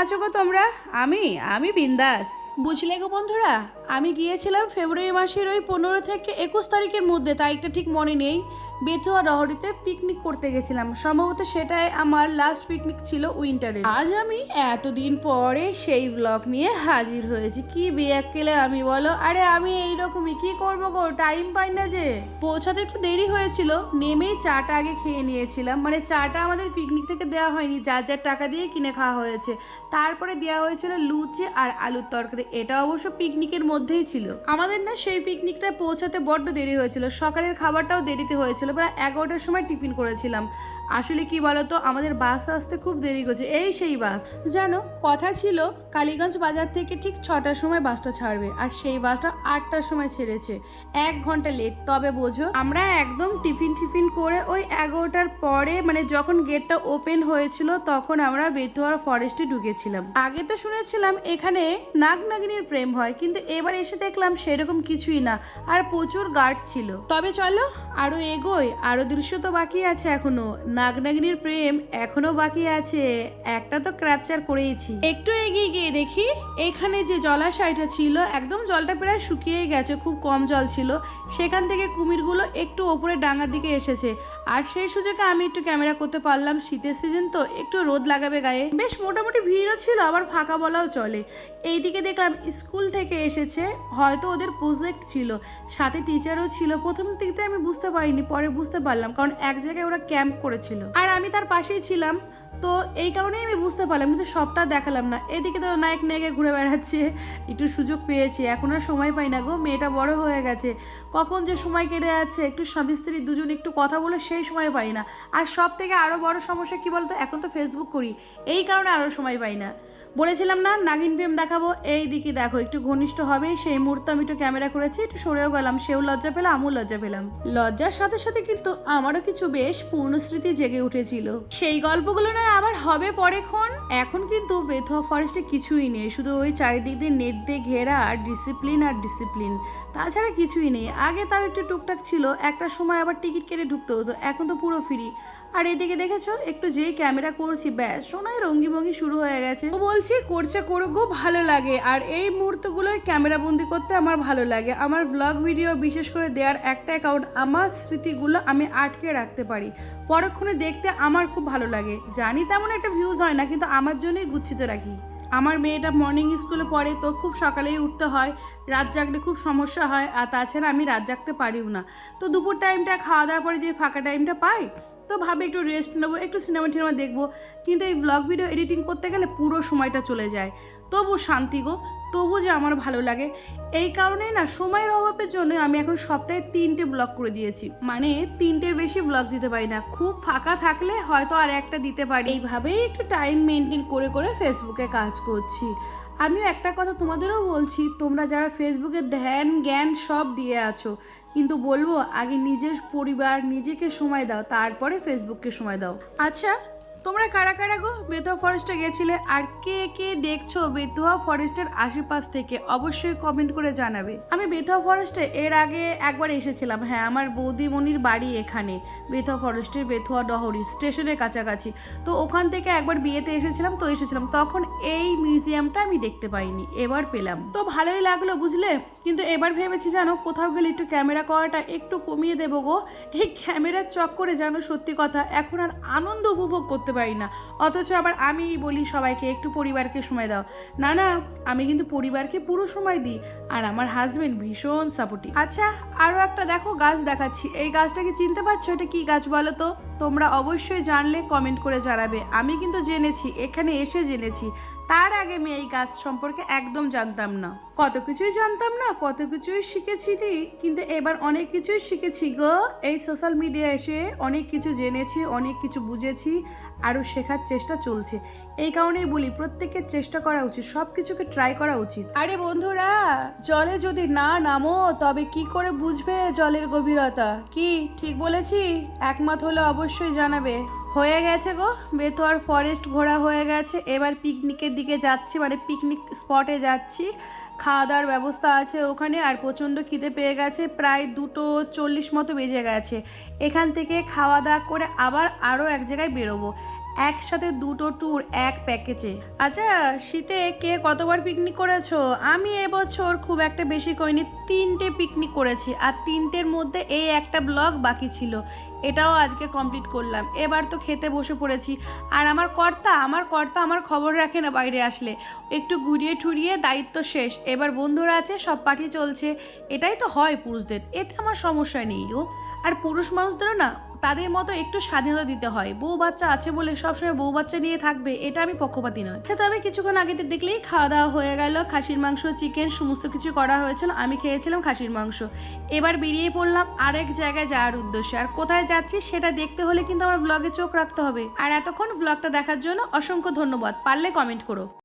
আছো গো তোমরা? আমি আমি বিন্দাস। বুঝলে গো বন্ধুরা? আমি গিয়েছিলাম ফেব্রুয়ারি মাসের ওই পনেরো থেকে একুশ তারিখের মধ্যে তারিখটা ঠিক মনে নেই। বেথুয়া রহরিতে পিকনিক করতে গেছিলাম। সম্ভবত সেটাই আমার লাস্ট পিকনিক ছিল উইন্টারে আজ আমি এতদিন পরে সেই ব্লগ নিয়ে হাজির হয়েছি। কি বিয়াক্কেলে আমি, বলো? আরে আমি এই এইরকমই, কি করব গো? টাইম পাই না যে। পৌঁছাতে একটু দেরি হয়েছিল নেমেই চাটা আগে খেয়ে নিয়েছিলাম। মানে চাটা আমাদের পিকনিক থেকে দেওয়া হয়নি যার যার টাকা দিয়ে কিনে খাওয়া হয়েছে। তারপরে দেওয়া হয়েছিল লুচি আর আলুর তরকারি। এটা অবশ্য পিকনিকের মধ্যেই ছিল। আমাদের না সেই পিকনিকটা পৌঁছাতে বড্ড দেরি হয়েছিল। সকালের খাবারটাও দেরিতে হয়েছিল। প্রায় এগারোটার সময় টিফিন করেছিলাম। আসলে কি বলতো, আমাদের বাস আসতে খুব দেরি করছে এই সেই বাস। জানো, কথা ছিল, কালীগঞ্জ বাজার থেকে ঠিক ছটার সময় বাসটা ছাড়বে আর সেই বাসটা আটটার সময় ছেড়েছে। এক ঘণ্টা লেট তবে বোঝো, আমরা একদম টিফিন টিফিন করে ওই এগারোটার পরে মানে যখন গেটটা ওপেন হয়েছিল, তখন আমরা বেতুয়ার ফরেস্টে ঢুকেছিলাম। আগে তো শুনেছিলাম, এখানে নাগ নাগিনীর প্রেম হয়, কিন্তু এবার এসে দেখলাম সেরকম কিছুই না, আর প্রচুর গার্ড ছিল। তবে চলো, আরও এগোই, আরও দৃশ্য তো বাকি আছে এখনও। নাগনাগিনীর প্রেম এখনও বাকি আছে, একটা তো ক্র্যাপচার করেইছি। একটু এগিয়ে গিয়ে দেখি, এখানে যে জলাশয়টা ছিল, একদম জলটা প্রায় শুকিয়ে গেছে, খুব কম জল ছিল। সেখান থেকে কুমিরগুলো একটু ওপরে ডাঙার দিকে এসেছে। আর সেই সুযোগে আমি একটু ক্যামেরা করতে পারলাম, শীতের সিজন তো, একটু রোদ লাগাবে গায়ে। বেশ মোটামুটি ভিড়ও ছিল, আবার ফাঁকা বলাও চলে। এইদিকে দেখলাম স্কুল থেকে এসেছে হয়তো ওদের প্রজেক্ট ছিল। সাথে টিচারও ছিল। প্রথম দিকতে আমি বুঝতে পারিনি, পরে বুঝতে পারলাম। কারণ এক জায়গায় ওরা ক্যাম্প করেছিল। আর আমি তার পাশেই ছিলাম। তো এই কারণেই আমি বুঝতে পারলাম, কিন্তু সবটা দেখালাম না। এদিকে তো নায়ক নায়কে ঘুরে বেড়াচ্ছে, একটু সুযোগ পেয়েছি, এখন আর সময় পাই না গো, মেয়েটা বড় হয়ে গেছে। কখন যে সময় কেটে যাচ্ছে, একটু স্বামী স্ত্রী দুজন একটু কথা বলে সেই সময় পাই না। আর সব থেকে আরও বড় সমস্যা কি বলতো, এখন তো ফেসবুক করি, এই কারণে আরও সময় পাই না। বলেছিলাম না, নাগিন প্রেম দেখাবো, এই দিকে দেখো, একটু ঘনিষ্ঠ হবে, সেই মুহূর্তে আমি একটু ক্যামেরা করেছি, একটু সরেও গেলাম, সেও লজ্জা পেলাম, আমিও লজ্জা পেলাম। লজ্জার সাথে সাথে কিন্তু আমারও কিছু বেশ পূর্ণ স্মৃতি জেগে উঠেছিল। সেই গল্পগুলো নয় আবার হবে পরেক্ষণ। এখন কিন্তু বেথুয়া ফরেস্টে কিছুই নেই। শুধু ওই চারিদিক দিয়ে নেট দিয়ে ঘেরা আর ডিসিপ্লিন আর ডিসিপ্লিন তাছাড়া কিছুই নেই। আগে তাও একটু টুকটাক ছিল। একটা সময় আবার টিকিট কেটে ঢুকতে হতো। এখন তো পুরো ফ্রি আর এদিকে দেখেছ, একটু যেই ক্যামেরা করছি, ব্যাস, সোনায় রঙ্গি ভঙ্গি শুরু হয়ে গেছে। ও বলছি, করছে করুক, গো, ভালো লাগে। আর এই মুহূর্তগুলোই ক্যামেরা বন্দি করতে আমার ভালো লাগে। আমার ব্লগ ভিডিও বিশেষ করে দেওয়ার একটা অ্যাকাউন্ট আমার স্মৃতিগুলো আমি আটকে রাখতে পারি। পরক্ষণে দেখতে আমার খুব ভালো লাগে। জানি তেমন একটা ভিউজ হয় না, কিন্তু আমার জন্যই গুচ্ছিত রাখি। আমার মেয়েটা মর্নিং স্কুলে পড়ে, তো খুব সকালেই উঠতে হয়। রাত জাগলে খুব সমস্যা হয়, আর তাছাড়া আমি রাত জাগতে পারিও না। তো দুপুর টাইমটা খাওয়া দাওয়ার পরে যে ফাঁকা টাইমটা পাই, তো ভাবে একটু রেস্ট নেব, একটু সিনেমা টিনেমা দেখব। কিন্তু এই ভ্লগ ভিডিও এডিটিং করতে গেলে পুরো সময়টা চলে যায়। তবু শান্তি গো তবু যে আমার ভালো লাগে। এই কারণেই না, সময়ের অভাবের জন্য আমি এখন সপ্তাহে তিনটে ব্লগ করে দিয়েছি। মানে তিনটের বেশি ব্লগ দিতে পারি না। খুব ফাঁকা থাকলে হয়তো আর একটা দিতে পারি। এইভাবেই একটু টাইম মেনটেন করে করে ফেসবুকে কাজ করছি। আমিও একটা কথা তোমাদেরও বলছি, তোমরা যারা ফেসবুকে ধ্যান, জ্ঞান সব দিয়ে আছো, কিন্তু বলব আগে নিজের পরিবার, নিজেকে সময় দাও, তারপরে ফেসবুককে সময় দাও। আচ্ছা তোমরা কারা কারা গো? বেতুয়া ফরেস্টে গেছিলে আর কে কে দেখছ বেতুয়া ফরেস্টের আশেপাশ থেকে? অবশ্যই কমেন্ট করে জানাবে। আমি বেতুয়া ফরেস্টে এর আগে একবার এসেছিলাম। হ্যাঁ আমার বৌদিমণির বাড়ি এখানে। বেতুয়া ফরেস্টের বেতুয়া ডহরি স্টেশনের কাছাকাছি। তো ওখান থেকে একবার বিয়েতে এসেছিলাম, তো এসেছিলাম। তখন এই মিউজিয়ামটা আমি দেখতে পাইনি। এবার পেলাম। তো ভালোই লাগল বুঝলে? কিন্তু এবার ভেবেছি জানো, কোথাও গেলে একটু ক্যামেরা করাটা একটু কমিয়ে দেবো গো। এই ক্যামেরার চক্করে জানো সত্যি কথা, এখন আর আনন্দ উপভোগ করতে পারি না। অথচ আবার আমি বলি সবাইকে, একটু পরিবারকে সময় দাও। না না, আমি কিন্তু পরিবারকে পুরো সময় দিই। আর আমার হাজবেন্ড ভীষণ সাপোর্টিভ আচ্ছা আরও একটা দেখো গাছ দেখাচ্ছি। এই গাছটাকে চিনতে পারছ এটা কি গাছ বলো তো? তোমরা অবশ্যই জানলে কমেন্ট করে জানাবে। আমি কিন্তু জেনেছি, এখানে এসে জেনেছি। তার আগে আমি এই গাছ সম্পর্কে একদম জানতাম না। কত কিছুই জানতাম না, কত কিছুই শিখেছি দি, কিন্তু এবার অনেক কিছুই শিখেছি গো। এই সোশ্যাল মিডিয়া এসে অনেক কিছু জেনেছি, অনেক কিছু বুঝেছি, আরও শেখার চেষ্টা চলছে। এই কারণেই বলি, প্রত্যেকের চেষ্টা করা উচিত সব কিছুকে ট্রাই করা উচিত। আরে বন্ধুরা, জলে যদি না নামো, তবে কি করে বুঝবে জলের গভীরতা? কি, ঠিক বলেছি? একমত হলে অবশ্যই জানাবে। হয়ে গেছে গো। বেতোয়ার ফরেস্ট ঘোরা হয়ে গেছে। এবার পিকনিকের দিকে যাচ্ছি মানে পিকনিক স্পটে যাচ্ছি। খাওয়া দাওয়ার ব্যবস্থা আছে ওখানে, আর প্রচণ্ড খিদে পেয়ে গেছে। প্রায় দুটো চল্লিশ মতো বেজে গেছে। এখান থেকে খাওয়া দাওয়া করে আবার আরও এক জায়গায় বেরোবো। একসাথে দুটো ট্যুর এক প্যাকেজে আচ্ছা শীতে কে কতবার পিকনিক করেছ? আমি এবছর খুব একটা বেশি করিনি। তিনটে পিকনিক করেছি। আর তিনটের মধ্যে এই একটা ব্লগ বাকি ছিল। এটাও আজকে কমপ্লিট করলাম। এবার তো খেতে বসে পড়েছি। আর আমার কর্তা আমার কর্তা আমার খবর রাখে না বাইরে আসলে। একটু ঘুরিয়ে ঠুরিয়ে দায়িত্ব শেষ। এবার বন্ধুরা আছে, সব পার্টি চলছে। এটাই তো হয় পুরুষদের। এতে আমার সমস্যা নেই ও আর পুরুষ মানুষদেরও না তাদের মতো একটু স্বাধীনতা দিতে হয়। বউ বাচ্চা আছে বলে সবসময় বউ বাচ্চা নিয়ে থাকবে, এটা আমি পক্ষপাতি নয়। আচ্ছা তবে কিছুক্ষণ আগে দেখলেই খাওয়া দাওয়া হয়ে গেল, খাসির মাংস চিকেন সমস্ত কিছু করা হয়েছিল, আমি খেয়েছিলাম খাসির মাংস। এবার বেরিয়ে পড়লাম আরেক জায়গায় যাওয়ার উদ্দেশ্যে। আর কোথায় যাচ্ছি সেটা দেখতে হলে কিন্তু আমার ব্লগে চোখ রাখতে হবে। আর এতক্ষণ ব্লগটা দেখার জন্য অসংখ্য ধন্যবাদ, পারলে কমেন্ট করো।